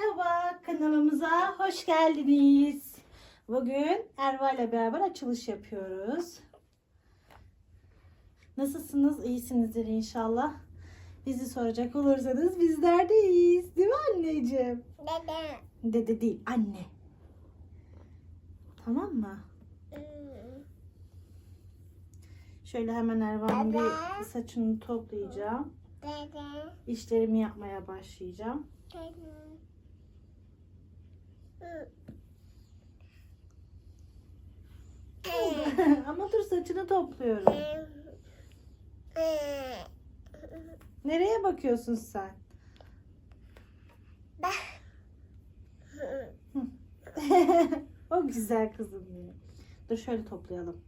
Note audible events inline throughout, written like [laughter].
Merhaba kanalımıza hoş geldiniz. Bugün Erva ile beraber açılış yapıyoruz. Nasılsınız? İyisinizdir inşallah. Bizi soracak olursanız bizler de iyiyiz. Değil mi anneciğim? Dede. Dede değil anne. Tamam mı? Şöyle hemen Erva'nın bir saçını toplayacağım. Dede. İşlerimi yapmaya başlayacağım. Dede. [laughs] Ama dur saçını topluyorum. Nereye bakıyorsun sen? [laughs] o güzel kızım benim. Dur şöyle toplayalım.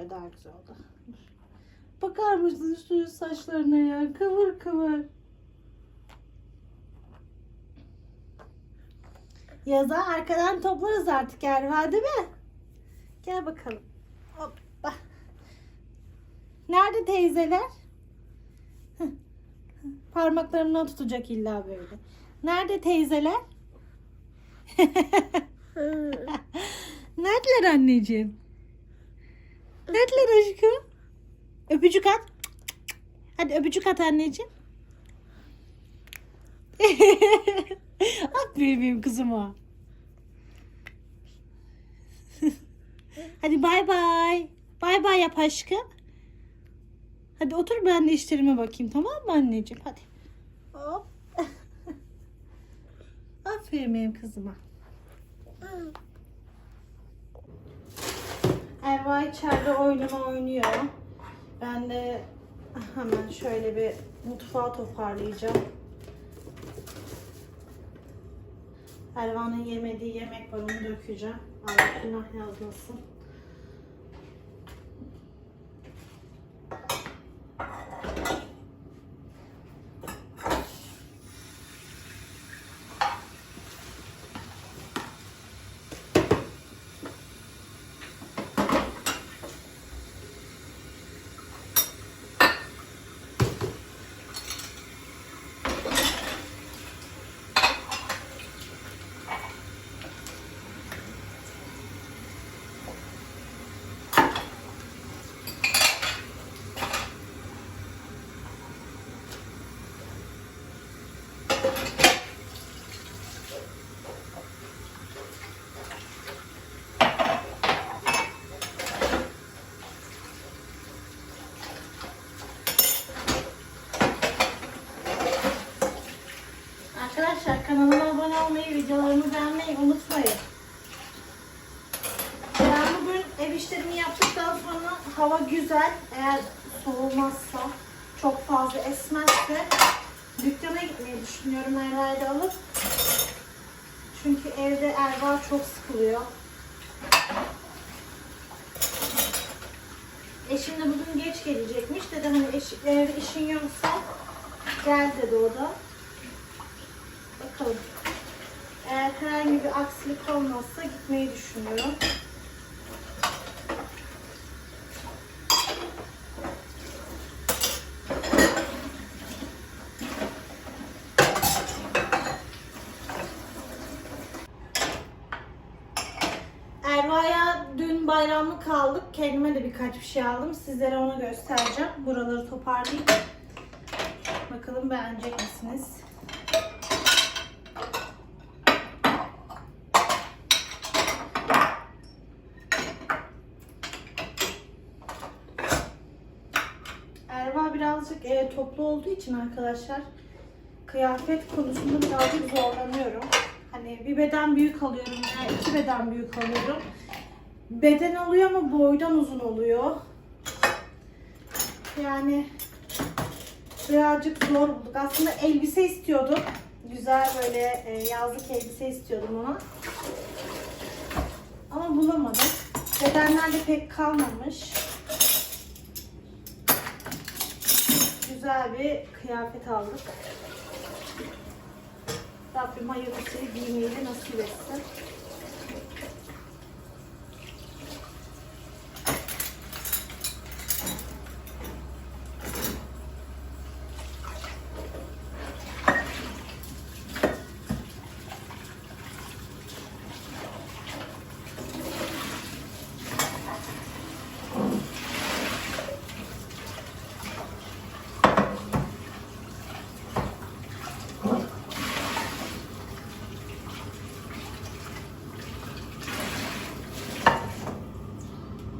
Böyle daha güzel oldu. Bakar mısın şu saçlarına ya? Kıvır kıvır. Yaza arkadan toplarız artık Erva değil mi? Gel bakalım. Hoppa. Nerede teyzeler? Parmaklarımdan tutacak illa böyle. Nerede teyzeler? [laughs] Neredeler anneciğim? Neredeler aşkım? Öpücük at. Hadi öpücük at anneciğim. [laughs] Aferin benim kızıma. Hadi bay bay. Bay bay yap aşkım. Hadi otur ben de işlerime bakayım tamam mı anneciğim? Hadi. Hop. [laughs] Aferin benim kızıma. Erva içeride oyununu oynuyor. Ben de hemen şöyle bir mutfağı toparlayacağım. Erva'nın yemediği yemek var onu dökeceğim. Allah günah yazmasın. Olmayı, videolarımı beğenmeyi unutmayın. Ben bugün ev işlerimi yaptıktan sonra hava güzel. Eğer soğumazsa, çok fazla esmezse dükkana gitmeyi düşünüyorum Erva'yı da alıp. Çünkü evde Erva çok sıkılıyor. Eşim de bugün geç gelecekmiş. Dedi hani eş, evde işin yoksa gel dedi o da. Bakalım. Eğer herhangi bir aksilik olmazsa gitmeyi düşünüyorum. Erva'ya dün bayramlık aldık. Kendime de birkaç bir şey aldım. Sizlere onu göstereceğim. Buraları toparlayıp. Bakalım beğenecek misiniz? Erva birazcık e, toplu olduğu için arkadaşlar kıyafet konusunda birazcık zorlanıyorum. Hani bir beden büyük alıyorum veya iki beden büyük alıyorum. Beden oluyor ama boydan uzun oluyor. Yani birazcık zor bulduk. Aslında elbise istiyordum. Güzel böyle e, yazlık elbise istiyordum ona. Ama bulamadım. Bedenler de pek kalmamış. Güzel bir kıyafet aldık. Rabbim hayırlısıyla giymeyi de nasip etsin.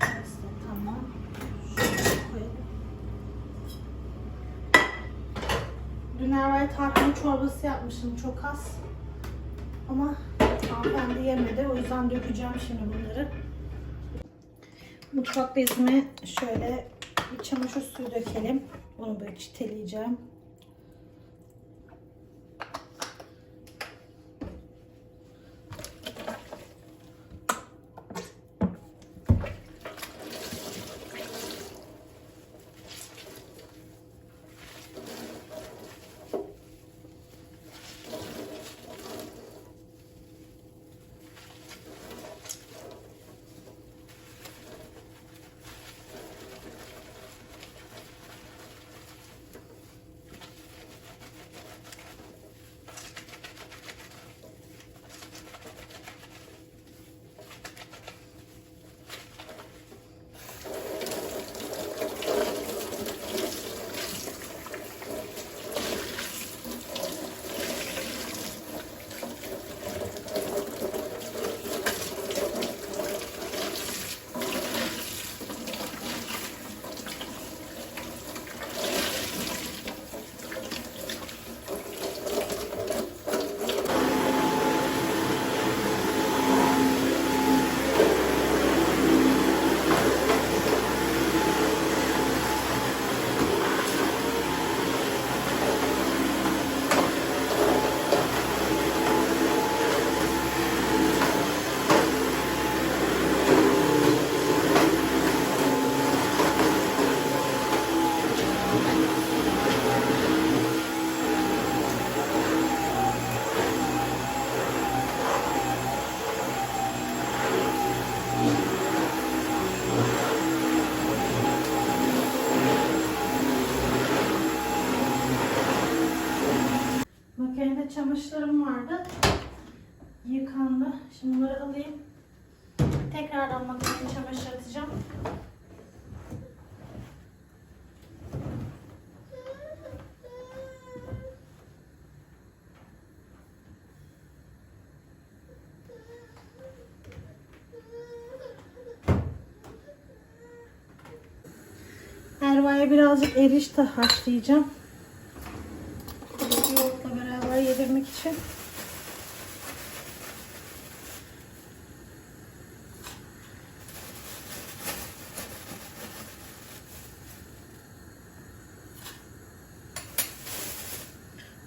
Burası da Tamam. Şöyle koyalım. Dün Erva'ya tarhana çorbası yapmışım çok az. Ama hanımefendi yemedi. O yüzden dökeceğim şimdi bunları. Mutfak bezime şöyle bir çamaşır suyu dökelim. Onu böyle çiteleyeceğim. Çamaşırlarım vardı. Yıkandı. Şimdi bunları alayım. Tekrardan makineye çamaşır atacağım. Erva'ya birazcık erişte haşlayacağım. Yoğurtla beraber yedirmek için.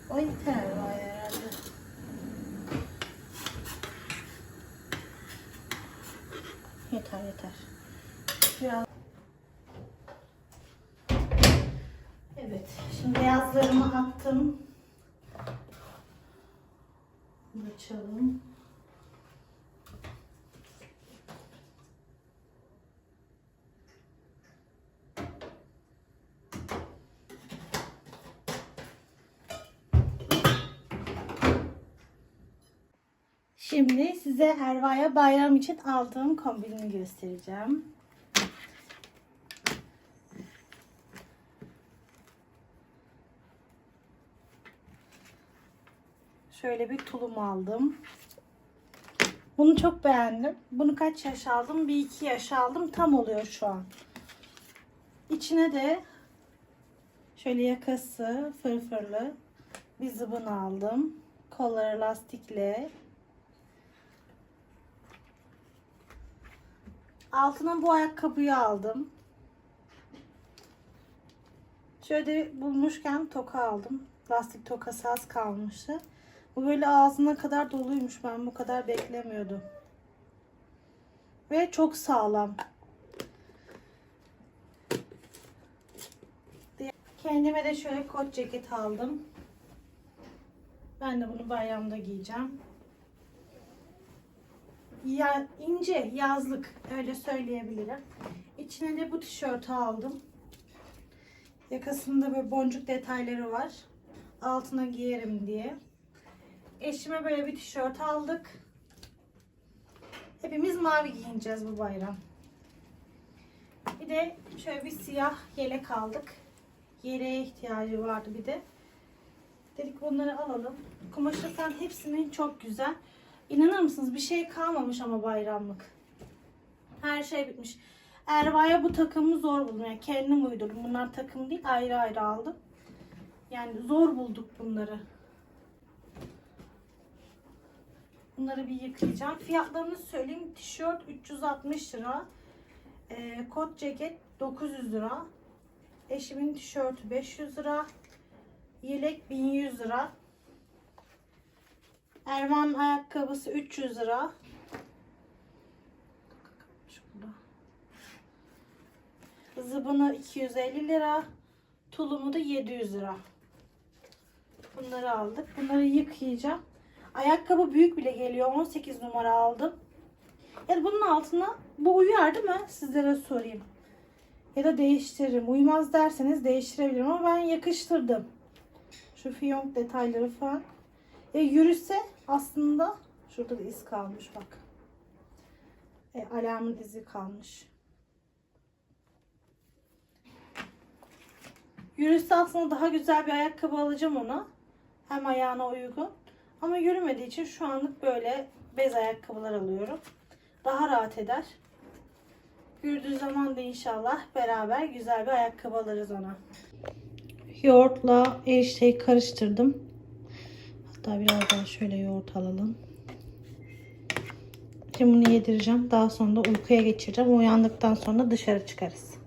O yeter Erva'ya herhalde. Yeter yeter. Biraz Şimdi size Erva'ya bayram için aldığım kombinimi göstereceğim. Şöyle bir tulum aldım. Bunu çok beğendim. Bunu kaç yaş aldım? Bir iki yaş aldım. Tam oluyor şu an. İçine de şöyle yakası fırfırlı bir zıbın aldım. Kolları lastikle. Altına bu ayakkabıyı aldım. Şöyle bulmuşken toka aldım. Lastik tokası az kalmıştı. Bu böyle ağzına kadar doluymuş. Ben bu kadar beklemiyordum. Ve çok sağlam. Kendime de şöyle kot ceket aldım. Ben de bunu bayramda giyeceğim. Ya, ince yazlık öyle söyleyebilirim. İçine de bu tişörtü aldım. Yakasında böyle boncuk detayları var. Altına giyerim diye. Eşime böyle bir tişört aldık. Hepimiz mavi giyineceğiz bu bayram. Bir de şöyle bir siyah yelek aldık. Yeleğe ihtiyacı vardı bir de. Dedik bunları alalım. Kumaşı falan hepsinin çok güzel. İnanır mısınız bir şey kalmamış ama bayramlık. Her şey bitmiş. Erva'ya bu takımı zor buldum. Yani kendim uydurdum. Bunlar takım değil ayrı ayrı aldım. Yani zor bulduk bunları. Bunları bir yıkayacağım. Fiyatlarını söyleyeyim. Tişört 360 lira. Ee, kot ceket 900 lira. Eşimin tişörtü 500 lira. Yelek 1100 lira. Erman ayakkabısı 300 lira. Zıbını 250 lira. Tulumu da 700 lira. Bunları aldık. Bunları yıkayacağım. Ayakkabı büyük bile geliyor. 18 numara aldım. Ya bunun altına bu uyar değil mi? Sizlere sorayım. Ya da değiştiririm. Uymaz derseniz değiştirebilirim ama ben yakıştırdım. Şu fiyonk detayları falan. Ya yürüse aslında şurada da iz kalmış bak. E, alarmın izi kalmış. Yürüse aslında daha güzel bir ayakkabı alacağım ona. Hem ayağına uygun. Ama yürümediği için şu anlık böyle bez ayakkabılar alıyorum. Daha rahat eder. Yürüdüğü zaman da inşallah beraber güzel bir ayakkabı alırız ona. Yoğurtla erişteyi karıştırdım. Hatta biraz daha şöyle yoğurt alalım. Şimdi bunu yedireceğim. Daha sonra da uykuya geçireceğim. Uyandıktan sonra dışarı çıkarız.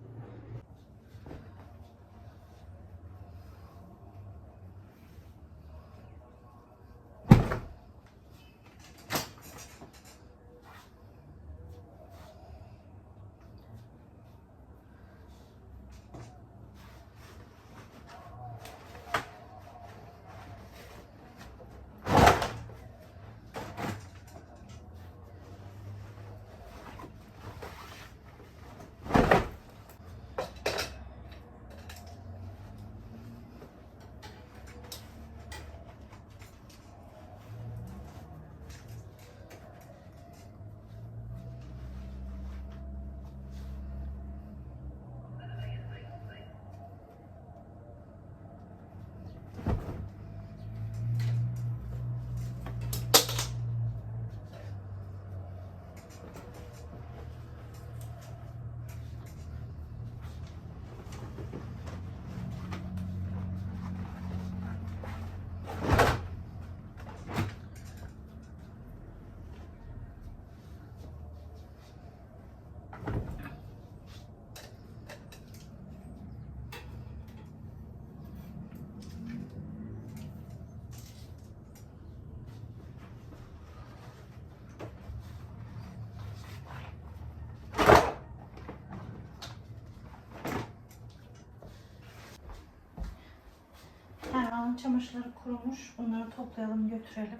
Erman'ın çamaşırları kurumuş. Bunları toplayalım götürelim.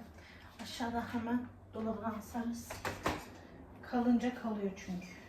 Aşağıda hemen dolabına asarız. Kalınca kalıyor çünkü.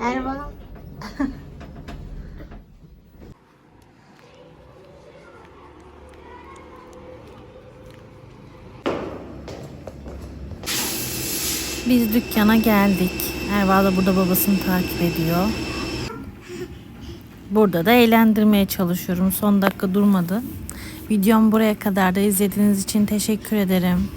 Erman. Biz dükkana geldik. Erva da burada babasını takip ediyor. Burada da eğlendirmeye çalışıyorum. Son dakika durmadı. Videom buraya kadar da izlediğiniz için teşekkür ederim.